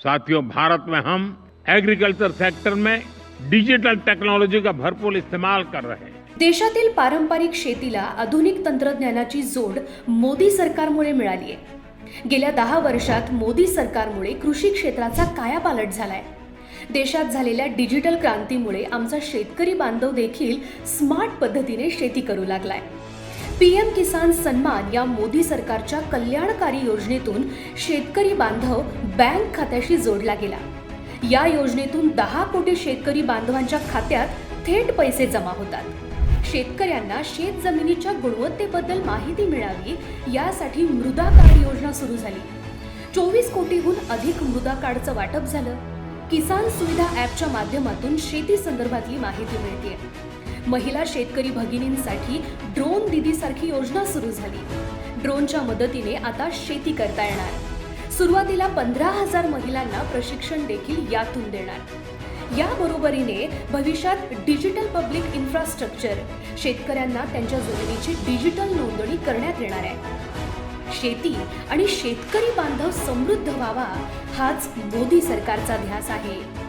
साथियों भारत में हम एग्रीकल्चर सेक्टर में डिजिटल टेक्नॉलॉजी का भरपूर इस्तेमाल कर रहे हैं। देशातील पारंपरिक शेतीला आधुनिक तंत्रज्ञानाची जोड मोदी सरकारमुळे मिळाली आहे गेल्या दहा वर्षात मोदी सरकारमुळे कृषी क्षेत्राचा कायापालट झालाय. देशात झालेल्या डिजिटल क्रांतीमुळे आमचा शेतकरी बांधव देखील स्मार्ट पद्धतीने शेती करू लागलाय. पीएम किसान सन्मान या मोदी सरकारच्या कल्याणकारी योजनेतून शेतकरी बांधव बँक खात्याशी जोडला गेला. या योजनेतून दहा कोटी शेतकरी बांधवांच्या खात्यात थेट पैसे जमा होतात. शेतकऱ्यांना शेत जमिनीच्या गुणवत्तेबद्दल माहिती मिळावी यासाठी मृदा कार्ड योजना सुरू झाली. चोवीस कोटीहून अधिक मृदा कार्डचं वाटप झालं. किसान सुविधा ॲपच्या माध्यमातून शेती संदर्भातली माहिती मिळते महिला शेतकरी भगिनींसाठी ड्रोन दीदीसारखी योजना सुरू झाली. ड्रोनच्या मदतीने आता शेती करता येणार. सुरुवातीला पंधरा हजार महिलांना प्रशिक्षण देखील यातून देणार. या बरोबरीने भविष्यात डिजिटल पब्लिक इन्फ्रास्ट्रक्चर शेतकऱ्यांना त्यांच्या जमिनीची डिजिटल नोंदणी करण्यात येणार आहे. शेती आणि शेतकरी बांधव समृद्ध व्हावा हाच मोदी सरकारचा ध्यास आहे.